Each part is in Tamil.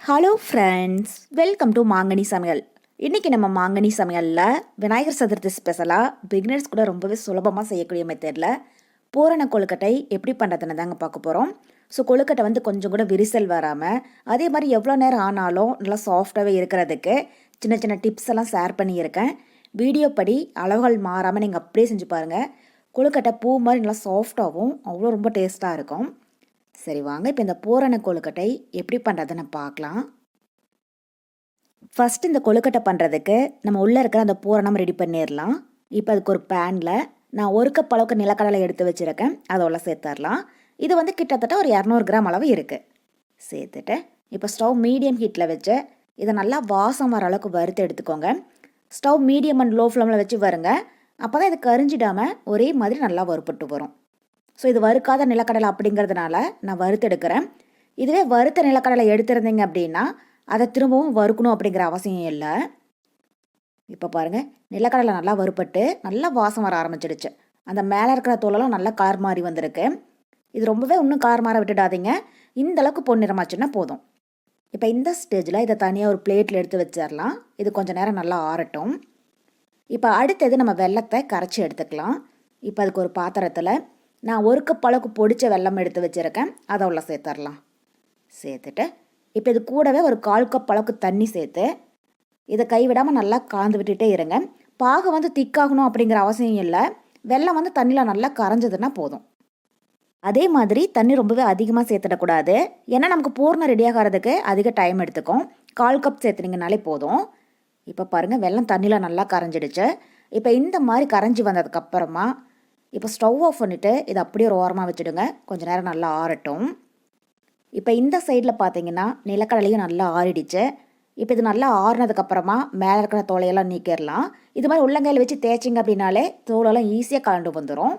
ஹலோ ஃப்ரெண்ட்ஸ் வெல்கம் டு மாங்கனி சமையல் இன்றைக்கி நம்ம மாங்கனி சமையலில் விநாயகர் சதுர்த்தி ஸ்பெஷலாக பிகினர்ஸ் கூட ரொம்பவே சுலபமாக செய்யக்கூடிய மெத்தடில் பூரண கொழுக்கட்டை எப்படி பண்ணுறதுன்னு தாங்க பார்க்க போகிறோம் ஸோ கொழுக்கட்டை வந்து கொஞ்சம் கூட விரிசல் வராமல் அதே மாதிரி எவ்வளோ நேரம் ஆனாலும் நல்லா சாஃப்டாகவே இருக்கிறதுக்கு சின்ன சின்ன டிப்ஸ் எல்லாம் ஷேர் பண்ணியிருக்கேன். வீடியோ படி அளவுகள் மாறாமல் நீங்கள் அப்படியே செஞ்சு பாருங்கள் கொழுக்கட்டை பூ மாதிரி நல்லா சாஃப்டாகவும் அவ்வளோ ரொம்ப டேஸ்ட்டாக இருக்கும். சரி வாங்க. இப்போ இந்த பூரண கொழுக்கட்டை எப்படி பண்ணுறதுன்னு பார்க்கலாம். ஃபஸ்ட் இந்த கொழுக்கட்டை பண்ணுறதுக்கு நம்ம உள்ளே இருக்கிற அந்த பூரணம் ரெடி பண்ணிடலாம் இப்போ அதுக்கு ஒரு பேனில் நான் ஒரு கப் அளவுக்கு நிலக்கடலை எடுத்து வச்சுருக்கேன். அதோட சேர்த்துடலாம் இது வந்து கிட்டத்தட்ட ஒரு இரநூறு கிராம் அளவு இருக்குது சேர்த்துட்டு இப்போ ஸ்டவ் மீடியம் ஹீட்டில் வச்சு இதை நல்லா வாசம் வர அளவுக்கு வறுத்து எடுத்துக்கோங்க. ஸ்டவ் மீடியம் அண்ட் லோ ஃப்ளேமில் வச்சு வருங்க. அப்போ தான் இது கரிஞ்சிடாமல் ஒரே மாதிரி நல்லா வறுப்பட்டு வரும். ஸோ இது வறுக்காத நிலக்கடலை அப்படிங்கிறதுனால நான் வறுத்தெடுக்கிறேன். இதுவே வறுத்த நிலக்கடலை எடுத்திருந்தீங்க அப்படின்னா அதை திரும்பவும் வறுக்கணும் அப்படிங்கிற அவசியம் இல்லை. இப்போ பாருங்கள் நிலக்கடலை நல்லா வறுப்பட்டு நல்லா வாசம் வர ஆரம்பிச்சிடுச்சு. அந்த மேலே இருக்கிற தோலெல்லாம் நல்லா கார் மாறி வந்திருக்கு. இது ரொம்பவே இன்னும் கார் மாற விட்டுடாதீங்க. இந்த அளவுக்கு பொன்னிறமாச்சுன்னா போதும். இப்போ இந்த ஸ்டேஜில் இதை தனியாக ஒரு பிளேட்டில் எடுத்து வச்சிடலாம். இது கொஞ்சம் நேரம் நல்லா ஆறட்டும். இப்போ அடுத்தது நம்ம வெள்ளத்தை கரைச்சி எடுத்துக்கலாம். இப்போ அதுக்கு ஒரு பாத்திரத்தில் நான் ஒரு கப் அளவுக்கு பொடிச்ச வெல்லம் எடுத்து வச்சுருக்கேன். அதை உள்ள சேர்த்துடலாம். சேர்த்துட்டு இப்போ இது கூடவே ஒரு கால் கப் அளவுக்கு தண்ணி சேர்த்து இதை கைவிடாமல் நல்லா காந்து விட்டுட்டே இருங்க. பாகு வந்து திக்காகணும் அப்படிங்கிற அவசியம் இல்லை. வெள்ளம் வந்து தண்ணியில் நல்லா கரைஞ்சதுன்னா போதும். அதே மாதிரி தண்ணி ரொம்பவே அதிகமாக சேர்த்துடக்கூடாது ஏன்னா நமக்கு பூர்ணம் ரெடியாகிறதுக்கு அதிக டைம் எடுத்துக்கும். கால் கப் சேர்த்துனீங்கனாலே போதும். இப்போ பாருங்கள் வெள்ளம் தண்ணியில் நல்லா கரைஞ்சிடுச்சு. இப்போ இந்த மாதிரி கரைஞ்சி வந்ததுக்கப்புறமா இப்போ ஸ்டவ் ஆஃப் பண்ணிவிட்டு இதை அப்படியே ஒரு ஓரமாக வச்சுடுங்க. கொஞ்சம் நேரம் நல்லா ஆறட்டும். இப்போ இந்த சைடில் பார்த்தீங்கன்னா நிலக்கடலையும் நல்லா ஆறிடுச்சு. இப்போ இது நல்லா ஆறுனதுக்கப்புறமா மேலே இருக்கிற தோலையெல்லாம் நீக்கிடலாம் இது மாதிரி உள்ளங்கையில் வச்சு தேய்ச்சிங்க அப்படின்னாலே தோலெல்லாம் ஈஸியாக கலண்டு வந்துடும்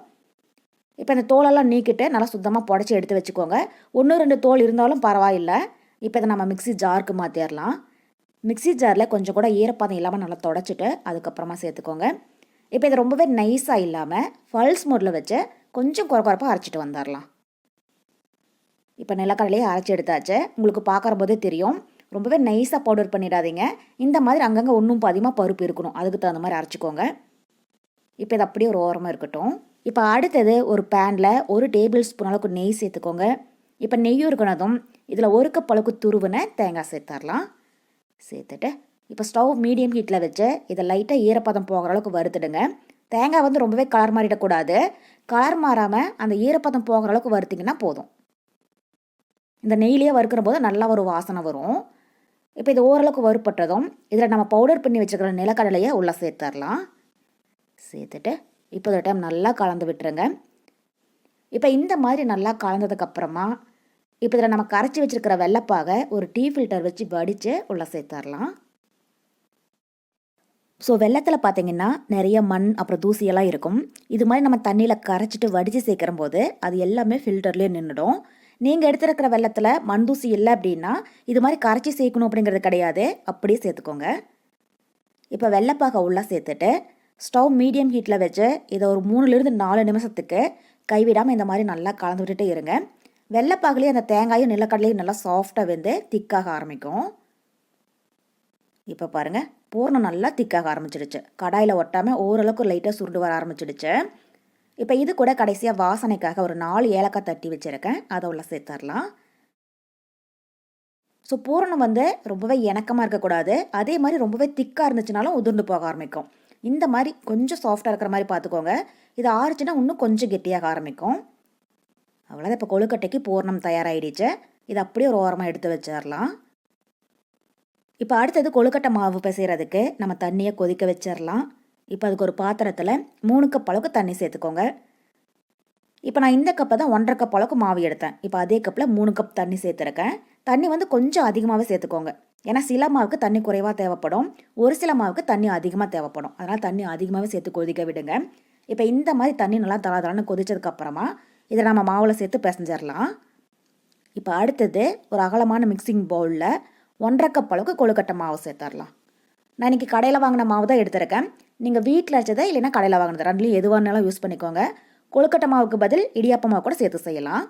இப்போ இந்த தோலெல்லாம் நீக்கிட்டு நல்லா சுத்தமாக புடச்சி எடுத்து வச்சுக்கோங்க. ஒன்று ரெண்டு தோல் இருந்தாலும் பரவாயில்லை. இப்போ இதை நம்ம மிக்சி ஜாருக்கு மாற்றிடலாம் மிக்சி ஜாரில் கொஞ்சம் கூட ஈரப்பதம் இல்லாமல் நல்லா தொடச்சிட்டு அதுக்கப்புறமா சேர்த்துக்கோங்க. இப்போ இது ரொம்பவே நைஸாக இல்லாமல் ஃபல்ஸ் மோடில் வச்சு கொஞ்சம் குறை குறைப்பாக அரைச்சிட்டு வந்துடலாம் இப்போ நிலக்கடலையே அரைச்சி எடுத்தாச்சு. உங்களுக்கு பார்க்குற போதே தெரியும். ரொம்பவே நைஸாக பவுடர் பண்ணிடாதீங்க. இந்த மாதிரி அங்கங்கே ஒன்றும் அதிகமாக பருப்பு இருக்கணும். அதுக்கு தகுந்த மாதிரி அரைச்சிக்கோங்க. இப்போ இது அப்படியே ஒரு ஓரமாக இருக்கட்டும். இப்போ அடுத்தது ஒரு பேனில் ஒரு டேபிள் ஸ்பூன் அளவுக்கு நெய் சேர்த்துக்கோங்க. இப்போ நெய்யும் இருக்கணதும் இதில் ஒரு கப் அளவுக்கு துருவின தேங்காய் சேர்த்துடலாம் சேர்த்துட்டு இப்போ ஸ்டவ் மீடியம் ஹீட்டில் வச்சு இதை லைட்டாக ஈரப்பதம் போகிற அளவுக்கு வறுத்துடுங்க. தேங்காய் வந்து ரொம்பவே கலர் மாறிடக்கூடாது. கலர் மாறாமல் அந்த ஈரப்பதம் போகிற அளவுக்கு வறுத்திங்கன்னா போதும். இந்த நெய்லேயே வறுக்கிற போது நல்லா ஒரு வாசனை வரும். இப்போ இது ஓரளவுக்கு வறுப்பட்டதும் இதில் நம்ம பவுடர் பண்ணி வச்சுக்கிற நிலக்கடலையை உள்ளே சேர்த்துடலாம். சேர்த்துட்டு இப்போ ஒரு டைம் நல்லா கலந்து விட்டுருங்க. இப்போ இந்த மாதிரி நல்லா கலந்ததுக்கப்புறமா இப்போ இதில் நம்ம கரைச்சி வச்சுருக்கிற வெள்ளைப்பாக ஒரு டீ ஃபில்டர் வச்சு வடித்து உள்ளே சேர்த்துடலாம். ஸோ வெள்ளத்தில் பார்த்தீங்கன்னா நிறைய மண் அப்புறம் தூசியெல்லாம் இருக்கும். இது மாதிரி நம்ம தண்ணியில் கரைச்சிட்டு வடித்து சேர்க்குற போது அது எல்லாமே ஃபில்டர்லேயே நின்றுடும் நீங்கள் எடுத்துருக்கிற வெள்ளத்தில் மண் தூசி இல்லை அப்படின்னா இது மாதிரி கரைச்சி சேர்க்கணும் அப்படிங்கிறது கிடையாது. அப்படியே சேர்த்துக்கோங்க. இப்போ வெள்ளைப்பாக உள்ளே சேர்த்துட்டு ஸ்டவ் மீடியம் ஹீட்டில் வச்சு இதை ஒரு மூணுலேருந்து நாலு நிமிஷத்துக்கு கைவிடாமல் இந்த மாதிரி நல்லா கலந்து விட்டுட்டே இருங்க. வெள்ளைப்பாகுலேயே அந்த தேங்காயும் நிலக்கடலையும் நல்லா சாஃப்டாக வெந்து திக்காக ஆரம்பிக்கும். இப்போ பாருங்கள் பூர்ணம் நல்லா திக்காக ஆரம்பிச்சிடுச்சு. கடாயில் ஒட்டாமல் ஓரளவுக்கு லைட்டாக சுருண்டு வர ஆரம்பிச்சிடுச்சு. இப்போ இது கூட கடைசியாக வாசனைக்காக ஒரு நாலு ஏலக்காய் தட்டி வச்சுருக்கேன். அதை உள்ள சேர்த்துடலாம். ஸோ பூரணம் வந்து ரொம்பவே இணக்கமாக இருக்கக்கூடாது. அதே மாதிரி ரொம்பவே திக்காக இருந்துச்சுனாலும் உதிர்ந்து போக ஆரம்பிக்கும். இந்த மாதிரி கொஞ்சம் சாஃப்டாக இருக்கிற மாதிரி பார்த்துக்கோங்க. இது ஆறுச்சுன்னா இன்னும் கொஞ்சம் கெட்டியாக ஆரம்பிக்கும். அவ்வளோதான் இப்போ கொழுக்கட்டைக்கு பூர்ணம் தயாராகிடுச்சு இதை அப்படியே ஒரு ஓரமாக எடுத்து வச்சிடலாம். இப்போ அடுத்தது கொழுக்கட்டை மாவு பிசைகிறதுக்கு நம்ம தண்ணியை கொதிக்க வச்சிடலாம் இப்போ அதுக்கு ஒரு பாத்திரத்தில் மூணு கப் அளவுக்கு தண்ணி சேர்த்துக்கோங்க. இப்போ நான் இந்த கப்பை தான் ஒன்றரை கப் அளவுக்கு மாவு எடுத்தேன். இப்போ அதே கப்பில் மூணு கப் தண்ணி சேர்த்துருக்கேன். தண்ணி வந்து கொஞ்சம் அதிகமாகவே சேர்த்துக்கோங்க. ஏன்னா சில மாவுக்கு தண்ணி குறைவாக தேவைப்படும். ஒரு சில மாவுக்கு தண்ணி அதிகமாக தேவைப்படும். அதனால் தண்ணி அதிகமாகவே சேர்த்து கொதிக்க விடுங்க. இப்போ இந்த மாதிரி தண்ணி நல்லா தலா கொதிச்சதுக்கப்புறமா இதை நம்ம மாவில் சேர்த்து பிசைஞ்சிடலாம் இப்போ அடுத்தது ஒரு அகலமான மிக்சிங் பவுலில் ஒன்றரை கப் அளவுக்கு கொழுக்கட்டை மாவு சேர்த்துடலாம் நான் இன்றைக்கி கடையில் வாங்கின மாவு தான் எடுத்திருக்கேன். நீங்கள் வீட்டில் வச்சதை இல்லைன்னா கடையில் வாங்கினது. ரெண்டுலையும் எதுவாக இருந்தாலும் யூஸ் பண்ணிக்கோங்க. கொழுக்கட்டை மாவுக்கு பதில் இடியாப்ப மாவு கூட சேர்த்து செய்யலாம்.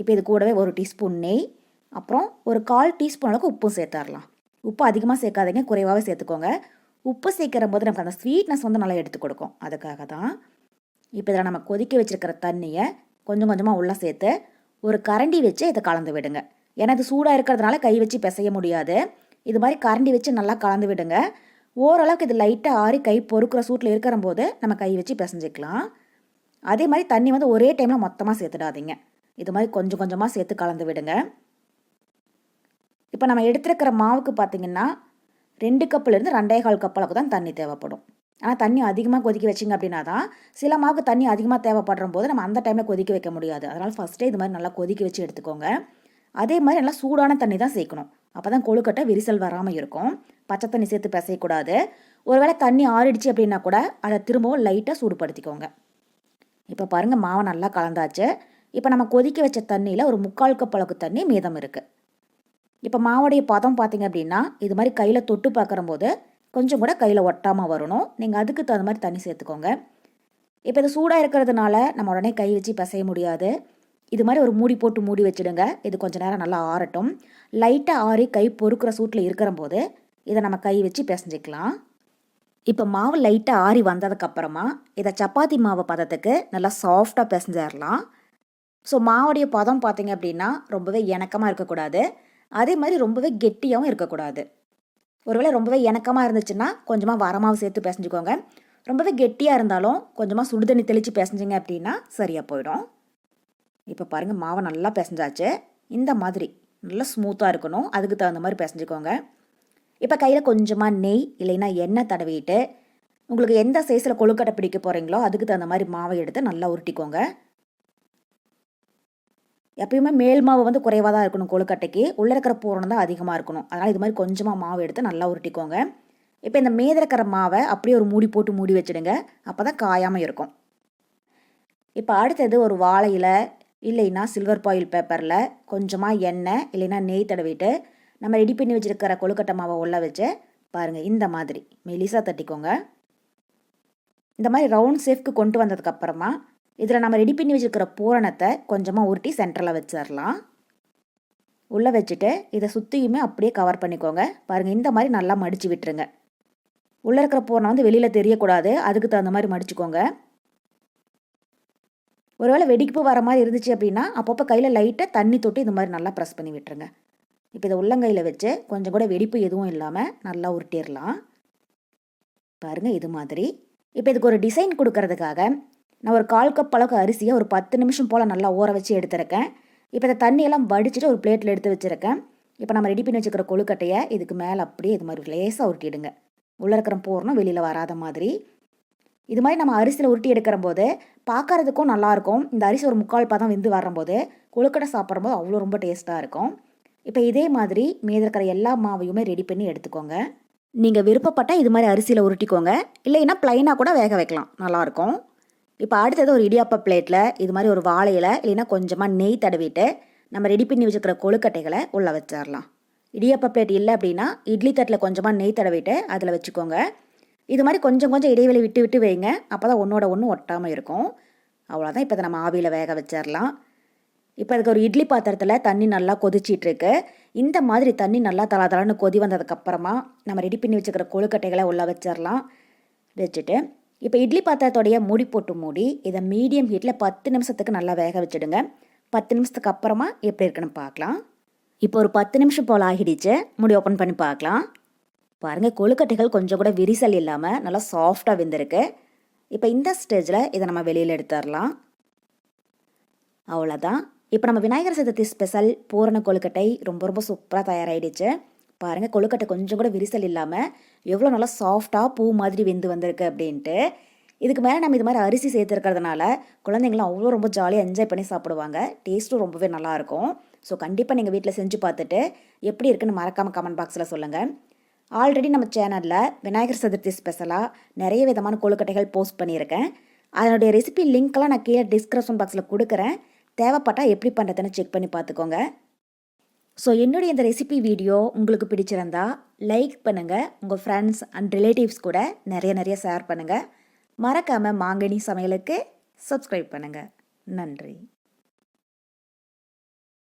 இப்போ இது கூடவே ஒரு டீஸ்பூன் நெய் அப்புறம் ஒரு கால் டீஸ்பூன் அளவுக்கு உப்பு சேர்த்துடலாம் உப்பு அதிகமாக சேர்க்காதீங்க குறைவாகவே சேர்த்துக்கோங்க. உப்பு சேர்க்கிற போது நமக்கு அந்த ஸ்வீட்னஸ் வந்து நல்லா எடுத்து கொடுக்கும். அதுக்காக தான் இப்போ இதில் நம்ம கொதிக்க வச்சுருக்கிற தண்ணியை கொஞ்சம் கொஞ்சமாக உள்ளே சேர்த்து ஒரு கரண்டி வச்சு இதை கலந்து விடுங்க. ஏன்னா இது சூடாக இருக்கிறதுனால கை வச்சு பிசைய முடியாது. இது மாதிரி கரண்டி வச்சு நல்லா கலந்து விடுங்க. ஓரளவுக்கு இது லைட்டாக ஆறி கை பொறுக்கிற சூட்டில் இருக்கிற போது நம்ம கை வச்சு பிசைஞ்சிக்கலாம். அதே மாதிரி தண்ணி வந்து ஒரே டைமில் மொத்தமாக சேர்த்துடாதீங்க. இது மாதிரி கொஞ்சம் கொஞ்சமாக சேர்த்து கலந்து விடுங்க. இப்போ நம்ம எடுத்துருக்கிற மாவுக்கு பார்த்தீங்கன்னா ரெண்டு கப்புலேருந்து ரெண்டே கால் கப் அளவுக்கு தான் தண்ணி தேவைப்படும். ஆனால் தண்ணி அதிகமாக கொதிக்க வச்சிங்க அப்படின்னா தான் சில மாவுக்கு தண்ணி அதிகமாக தேவைப்படுற போது நம்ம அந்த டைமில் கொதிக்க வைக்க முடியாது. அதனால் ஃபஸ்ட்டே இது மாதிரி நல்லா கொதிக்க வச்சு எடுத்துக்கோங்க. அதே மாதிரி நல்லா சூடான தண்ணி தான் சேர்க்கணும். அப்போ தான் கொழுக்கட்டை விரிசல் வராமல் இருக்கும். பச்சை தண்ணி சேர்த்து பிசையக்கூடாது. ஒருவேளை தண்ணி ஆறிடுச்சு அப்படின்னா கூட அதை திரும்பவும் லைட்டாக சூடுபடுத்திக்கோங்க. இப்போ பாருங்கள் மாவை நல்லா கலந்தாச்சு. இப்போ நம்ம கொதிக்க வச்ச தண்ணியில் ஒரு முக்கால் கப் அளவுக்கு தண்ணி மீதம் இருக்குது இப்போ மாவுடைய பதம் பார்த்தீங்க அப்படின்னா இது மாதிரி கையில் தொட்டு பார்க்குற போது கொஞ்சம் கூட கையில் ஒட்டாமல் வரணும். நீங்கள் அதுக்கு தகுந்த மாதிரி தண்ணி சேர்த்துக்கோங்க. இப்போ இது சூடாக இருக்கிறதுனால நம்ம உடனே கை வச்சு பிசைய முடியாது. இது மாதிரி ஒரு மூடி போட்டு மூடி வச்சுடுங்க. இது கொஞ்சம் நேரம் நல்லா ஆறட்டும். லைட்டாக ஆறி கை பொறுக்கிற சூட்டில் இருக்கிற போது இதை நம்ம கை வச்சு பிசைஞ்சிக்கலாம். இப்போ மாவு லைட்டாக ஆறி வந்ததுக்கப்புறமா இதை சப்பாத்தி மாவு பதத்துக்கு நல்லா சாஃப்டாக பிசைஞ்சிடலாம் ஸோ மாவுடைய பதம் பார்த்தீங்க அப்படின்னா ரொம்பவே இணக்கமாக இருக்கக்கூடாது. அதே மாதிரி ரொம்பவே கெட்டியாகவும் இருக்கக்கூடாது. ஒருவேளை ரொம்பவே இணக்கமாக இருந்துச்சுன்னா கொஞ்சமாக வரமாவு சேர்த்து பிசைஞ்சுக்கோங்க. ரொம்பவே கெட்டியாக இருந்தாலும் கொஞ்சமாக சுடுதண்ணி தெளித்து பிசைஞ்சிங்க அப்படின்னா சரியாக போயிடும். இப்போ பாருங்கள் மாவை நல்லா பிசைஞ்சாச்சு. இந்த மாதிரி நல்லா ஸ்மூத்தாக இருக்கணும். அதுக்கு தகுந்த மாதிரி பிசைஞ்சுக்கோங்க. இப்போ கையில் கொஞ்சமாக நெய் இல்லைன்னா எண்ணெய் தடவிட்டு உங்களுக்கு எந்த சைஸில் கொழுக்கட்டை பிடிக்க போகிறீங்களோ அதுக்கு தகுந்த மாதிரி மாவை எடுத்து நல்லா உருட்டிக்கோங்க. எப்பயுமே மேல் மாவு வந்து குறைவாக தான் இருக்கணும் கொழுக்கட்டைக்கு. உள்ளே இருக்கிற பூரணம் தான் அதிகமாக இருக்கணும். அதனால் இது மாதிரி கொஞ்சமாக மாவு எடுத்து நல்லா உருட்டிக்கோங்க. இப்போ இந்த மேத இருக்கிற மாவை அப்படியே ஒரு மூடி போட்டு மூடி வச்சுடுங்க. அப்போ தான் காயாமல் இருக்கும். இப்போ அடுத்தது ஒரு வாழையில் இல்லைன்னா சில்வர் பாயில் பேப்பரில் கொஞ்சமாக எண்ணெய் இல்லைன்னா நெய் தடவிட்டு நம்ம ரெடி பண்ணி வச்சுருக்கிற கொழுக்கட்டை மாவை உள்ள வச்சு பாருங்கள் இந்த மாதிரி. மெலிசாக தட்டிக்கோங்க. இந்த மாதிரி ரவுண்ட் ஷேஃப்க்கு கொண்டு வந்ததுக்கப்புறமா இதில் நம்ம ரெடி பண்ணி வச்சுருக்கிற பூரணத்தை கொஞ்சமாக உருட்டி சென்டரில் வச்சிடலாம். உள்ளே வச்சுட்டு இதை சுற்றியுமே அப்படியே கவர் பண்ணிக்கோங்க. பாருங்கள் இந்த மாதிரி நல்லா மடித்து விட்டுருங்க. உள்ளே இருக்கிற பூரணம் வந்து வெளியில் தெரியக்கூடாது. அதுக்கு தகுந்த மாதிரி மடிச்சுக்கோங்க. ஒருவேளை வெடிப்பு வர மாதிரி இருந்துச்சு அப்படின்னா அப்பப்போ கையில் லைட்டாக தண்ணி தொட்டு இது மாதிரி நல்லா ப்ரெஸ் பண்ணி விட்டுருங்க. இப்போ இதை உள்ளங்கையில் வச்சு கொஞ்சம் கூட வெடிப்பு எதுவும் இல்லாமல் நல்லா உருட்டிடலாம். பாருங்கள் இது மாதிரி. இப்போ இதுக்கு ஒரு டிசைன் கொடுக்கறதுக்காக நான் ஒரு கால் கப் அளவுக்கு அரிசியை ஒரு பத்து நிமிஷம் போல் நல்லா ஊற வச்சு எடுத்துருக்கேன். இப்போ இந்த தண்ணியெல்லாம் வடிச்சிட்டு ஒரு பிளேட்டில் எடுத்து வச்சுருக்கேன். இப்போ நம்ம ரெடி பண்ணி வச்சுக்கிற கொழுக்கட்டையை இதுக்கு மேலே அப்படியே இது மாதிரி லேசாக உருட்டிடுங்க. உள்ளே இருக்கிற போறணும் வெளியில் வராத மாதிரி. இது மாதிரி நம்ம அரிசியில் உருட்டி எடுக்கிற போது பார்க்கறதுக்கும் நல்லாயிருக்கும் இந்த அரிசி ஒரு முக்கால் பதம் வெந்து வரும்போது கொழுக்கட்டை சாப்பிட்றம்போது அவ்வளோ ரொம்ப டேஸ்ட்டாக இருக்கும். இப்போ இதே மாதிரி மீதிருக்கிற எல்லா மாவையுமே ரெடி பண்ணி எடுத்துக்கோங்க. நீங்கள் விருப்பப்பட்டால் இது மாதிரி அரிசியில் உருட்டிக்கோங்க. இல்லைன்னா ப்ளைனாக கூட வேக வைக்கலாம். நல்லாயிருக்கும் இப்போ அடுத்தது ஒரு இடியாப்ப பிளேட்டில் இது மாதிரி ஒரு வாழையில இல்லைன்னா கொஞ்சமாக நெய் தடவிட்டு நம்ம ரெடி பண்ணி வச்சுக்கிற கொழுக்கட்டைகளை உள்ளே வச்சிடலாம். இடியாப்ப பிளேட் இல்லை அப்படின்னா இட்லி தட்டில் கொஞ்சமாக நெய் தடவிட்டு அதில் வச்சுக்கோங்க. இது மாதிரி கொஞ்சம் கொஞ்சம் இடைவெளி விட்டு விட்டு வைங்க. அப்போ தான் ஒன்றோட ஒன்று ஒட்டாமல் இருக்கும். அவ்வளோதான் இப்போ நம்ம ஆவியில் வேக வச்சிடலாம் இப்போ அதுக்கு ஒரு இட்லி பாத்திரத்தில் தண்ணி நல்லா கொதிச்சிட்ருக்கு. இந்த மாதிரி தண்ணி நல்லா தலா தலான்னு கொதி வந்ததுக்கப்புறமா நம்ம ரெடி பண்ணி வச்சுக்கிற கொழுக்கட்டைகளை உள்ளே வச்சிடலாம் வச்சுட்டு இப்போ இட்லி பாத்திரத்தோடைய மூடி போட்டு மூடி இதை மீடியம் ஹீட்டில் பத்து நிமிஷத்துக்கு நல்லா வேக வச்சுடுங்க. பத்து நிமிஷத்துக்கு அப்புறமா எப்படி இருக்குன்னு பார்க்கலாம். இப்போ ஒரு பத்து நிமிஷம் போல் ஆகிடுச்சு. முடி ஓப்பன் பண்ணி பார்க்கலாம். பாருங்கள் கொழுக்கட்டைகள் கொஞ்சம் கூட விரிசல் இல்லாமல் நல்லா சாஃப்டாக வெந்திருக்கு. இப்போ இந்த ஸ்டேஜில் இதை நம்ம வெளியில் எடுத்துடலாம். அவ்வளோதான் இப்போ நம்ம விநாயகர் சதுர்த்தி ஸ்பெஷல் பூரண கொழுக்கட்டை ரொம்ப ரொம்ப சூப்பராக தயாராகிடுச்சு பாருங்கள் கொழுக்கட்டை கொஞ்சம் கூட விரிசல் இல்லாமல் எவ்வளோ நல்லா சாஃப்டாக பூ மாதிரி வெந்து வந்திருக்கு அப்படின்ட்டு. இதுக்கு மேலே நம்ம இது மாதிரி அரிசி சேர்த்துருக்கிறதுனால குழந்தைங்களாம் அவ்வளோ ரொம்ப ஜாலியாக என்ஜாய் பண்ணி சாப்பிடுவாங்க. டேஸ்ட்டும் ரொம்பவே நல்லாயிருக்கும் ஸோ கண்டிப்பாக நீங்கள் வீட்டில் செஞ்சு பார்த்துட்டு எப்படி இருக்குன்னு மறக்காமல் கமெண்ட் பாக்ஸில் சொல்லுங்கள் ஆல்ரெடி நம்ம சேனலில் விநாயகர் சதுர்த்தி ஸ்பெஷலாக நிறைய விதமான கொழுக்கட்டைகள் போஸ்ட் பண்ணியிருக்கேன். அதனுடைய ரெசிபி லிங்க்கெலாம் நான் கீழே டிஸ்கிரிப்ஷன் பாக்ஸில் கொடுக்குறேன். தேவைப்பட்டால் எப்படி பண்ணுறதுன்னு செக் பண்ணி பார்த்துக்கோங்க. ஸோ என்னுடைய இந்த ரெசிபி வீடியோ உங்களுக்கு பிடிச்சிருந்தா லைக் பண்ணுங்கள் உங்கள் ஃப்ரெண்ட்ஸ் அண்ட் ரிலேட்டிவ்ஸ் கூட நிறைய நிறைய ஷேர் பண்ணுங்கள் மறக்காமல் மாங்கனி சமையலுக்கு சப்ஸ்கிரைப் பண்ணுங்கள் நன்றி.